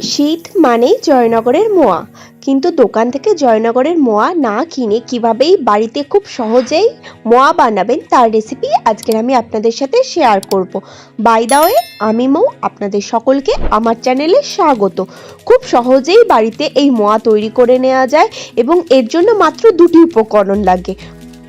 শীত মানেই জয়নগরের মোয়া। কিন্তু দোকান থেকে জয়নগরের মোয়া না কিনে কিভাবেই বাড়িতে খুব সহজেই মোয়া বানাবেন তার রেসিপি আজকের আমি আপনাদের সাথে শেয়ার করব। বাই দা ওয়ে আমি মৌ, আপনাদের সকলকে আমার চ্যানেলে স্বাগত। খুব সহজেই বাড়িতে এই মোয়া তৈরি করে নেওয়া যায় এবং এর জন্য মাত্র দুটি উপকরণ লাগে,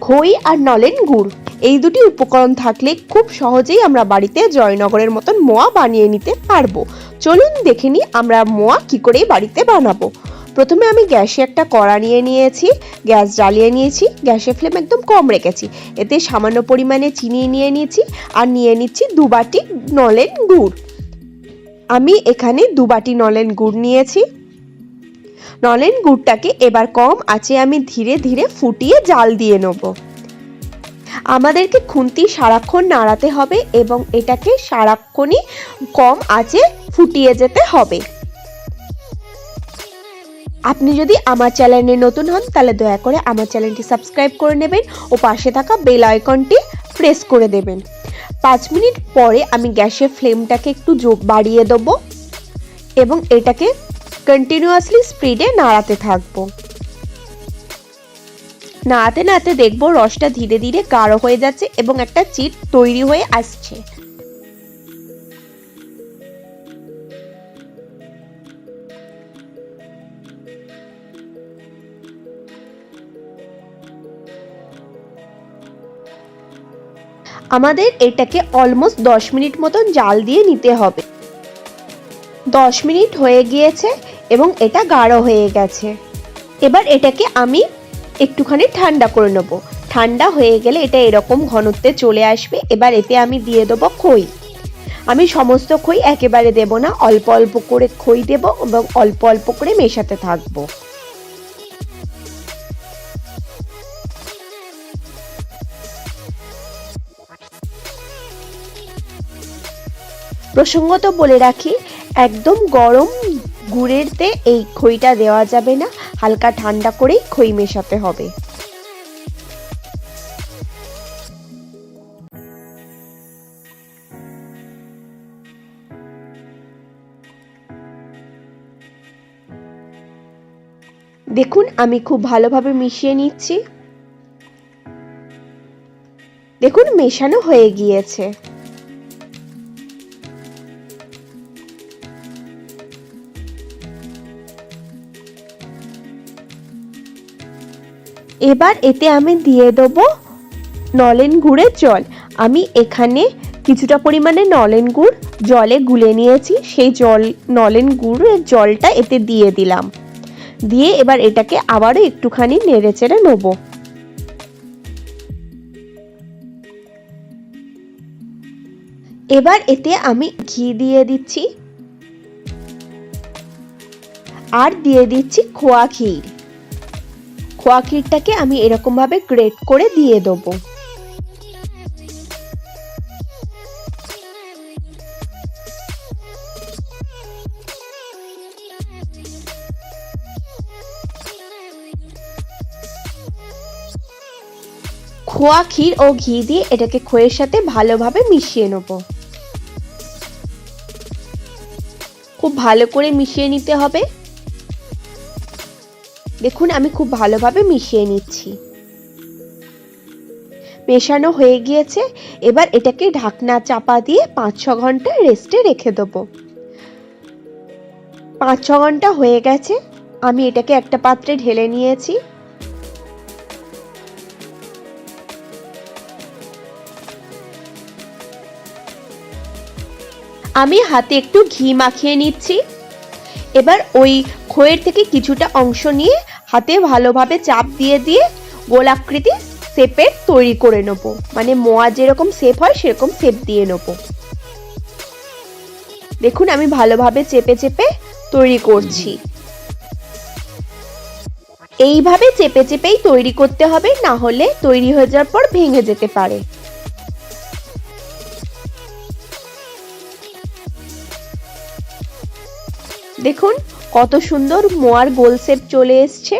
খই আর নলেন গুড়। এই দুটি উপকরণ থাকলে খুব সহজেই আমরা বাড়িতে জয়নগরের মতন মোয়া বানিয়ে নিতে পারব। চলুন দেখে নিই আমরা মোয়া কি করে বাড়িতে বানাবো। প্রথমে আমি গ্যাসে একটা কড়া নিয়ে নিয়েছি, গ্যাস জ্বালিয়ে নিয়েছি, গ্যাসের ফ্লেম একদম কম রেখেছি। এতে সামান্য পরিমাণে চিনি নিয়ে নিয়েছি আর নিয়ে নিচ্ছি দু বাটি নলেন গুড়। আমি এখানে দু বাটি নলেন গুড় নিয়েছি। নলেন গুড়টাকে এবার কম আছে আমি ধীরে ধীরে ফুটিয়ে জাল দিয়ে নেব। আমাদেরকে খুন্তি সারাক্ষণ নাড়াতে হবে এবং এটাকে সারাক্ষণই কম আঁচে ফুটিয়ে যেতে হবে। আপনি যদি আমার চ্যানেলে নতুন হন, তাহলে দয়া করে আমার চ্যানেলটি সাবস্ক্রাইব করে নেবেন ও পাশে থাকা বেল আইকনটি প্রেস করে দেবেন। পাঁচ মিনিট পরে আমি গ্যাসের ফ্লেমটাকে একটু বাড়িয়ে দেবো এবং এটাকে কন্টিনিউয়াসলি স্পিডে নাড়াতে থাকব। নাড়াতে নাড়াতে দেখব রসটা ধীরে ধীরে গাঢ় হয়ে যাচ্ছে এবং একটা চিট তৈরি হয়ে আসছে। আমাদের এটাকে অলমোস্ট দশ মিনিট মতন জাল দিয়ে নিতে হবে। দশ মিনিট হয়ে গিয়েছে এবং এটা গাঢ় হয়ে গেছে। এবার এটাকে আমি একটুখানি ঠান্ডা করে নেব। ঠান্ডা হয়ে গেলে এটা এরকম ঘনত্বে চলে আসবে। এবার এতে আমি দিয়ে দেবো খই। আমি সমস্ত খই একেবারে দেব না, অল্প অল্প করে খই দেব এবং অল্প অল্প করে মেশাতে থাকব। প্রসঙ্গত বলে রাখি, একদম গরম গুড়েরতে এই খইটা দেওয়া যাবে না। হালকা ঠান্ডা করেই খই মেশাতে হবে। দেখুন, আমি খুব ভালোভাবে মিশিয়ে নিচ্ছি। দেখুন, মেশানো হয়ে গিয়েছে। এবার এতে আমি দিয়ে দেবো নলেন গুড়ের জল। আমি এখানে কিছুটা পরিমাণে নলেন গুড় জলে গুলে নিয়েছি। সেই জল, নলেন গুড়ের জলটা এতে দিয়ে দিলাম। দিয়ে এবার এটাকে আবারও একটুখানি নেড়ে চেড়ে নেব। এবার এতে আমি ঘি দিয়ে দিচ্ছি। আর দিয়ে দিচ্ছি খোয়া ক্ষীর খোয়া ক্ষীরটাকে আমি এরকমভাবে গ্রেট করে দিয়ে দেবো। খোয়া ক্ষীর ও ঘি দিয়ে এটাকে খোয়ের সাথে ভালোভাবে মিশিয়ে নেব। খুব ভালো করে মিশিয়ে নিতে হবে। দেখুন, আমি খুব ভালোভাবে মিশিয়ে নিচ্ছি। মেশানো হয়ে গিয়েছে, এবার এটাকে ঢাকনা চাপা দিয়ে পাঁচ ছ ঘণ্টা রেস্টে রেখে দেবো। পাঁচ ছ ঘণ্টা হয়ে গেছে, আমি এটাকে একটা পাত্রে ঢেলে নিয়েছি। আমি হাতে একটু ঘি মাখিয়ে নিচ্ছি। এবার ওই খোয়ের থেকে কিছুটা অংশ নিয়ে হাতে ভালোভাবে চাপ দিয়ে দিয়ে গোলাকৃতি শেপের তৈরি করে নেব। মানে মোয়া যেরকম শেপ হয়, সেরকম শেপ দিয়ে নেব। দেখুন, আমি ভালোভাবে চেপে চেপে তৈরি করছি। এইভাবে চেপে চেপেই তৈরি করতে হবে, না হলে তৈরি হয়ে যাওয়ার পর ভেঙে যেতে পারে। দেখুন কত সুন্দর মোয়ার গোল শেপ চলে এসছে।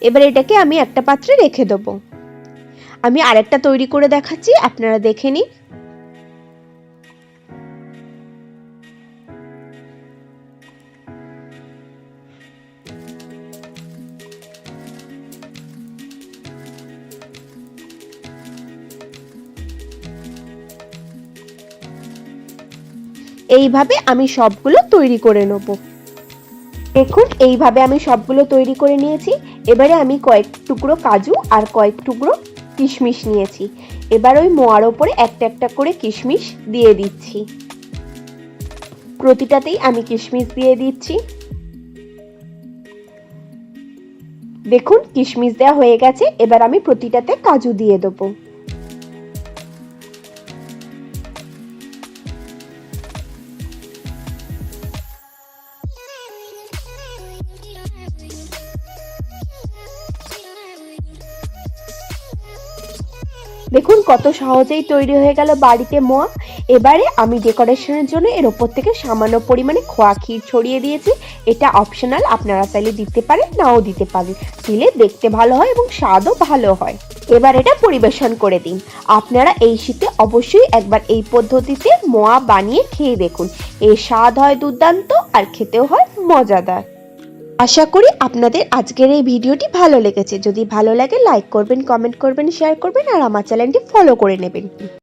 এবার এটাকে আমি একটা পাত্রে রেখে দেবো। আমি আরেকটা তৈরি করে দেখাচ্ছি, আপনারা দেখে নিন। এইভাবে আমি সবগুলো তৈরি করে নেব। দেখুন, এইভাবে আমি সবগুলো তৈরি করে নিয়েছি। এবারে আমি কয়েক টুকরো কাজু আর কয়েক টুকরো কিশমিশ নিয়েছি। এবার ওই মোয়ার ওপরে একটা একটা করে কিশমিশ দিয়ে দিচ্ছি। প্রতিটাতেই আমি কিশমিশ দিয়ে দিচ্ছি। দেখুন, কিশমিশ দেওয়া হয়ে গেছে। এবার আমি প্রতিটাতে কাজু দিয়ে দেবো। দেখুন কত সহজেই তৈরি হয়ে গেল বাড়িতে মোয়া। এবারে আমি ডেকোরেশনের জন্য এর ওপর থেকে সামান্য পরিমাণে খোয়া ক্ষীর ছড়িয়ে দিয়েছি। এটা অপশনাল, আপনারা চাইলে দিতে পারেন, নাও দিতে পারেন। দিলে দেখতে ভালো হয় এবং স্বাদও ভালো হয়। এবার এটা পরিবেশন করে দিন। আপনারা এই শীতে অবশ্যই একবার এই পদ্ধতিতে মোয়া বানিয়ে খেয়ে দেখুন। এর স্বাদ হয় দুর্দান্ত আর খেতেও হয় মজাদার। আশা করি আপনাদের আজকের এই ভিডিওটি ভালো লেগেছে। যদি ভালো লাগে লাইক করবেন কমেন্ট করবেন শেয়ার করবেন, আর আমার চ্যানেলটি ফলো করে নেবেন।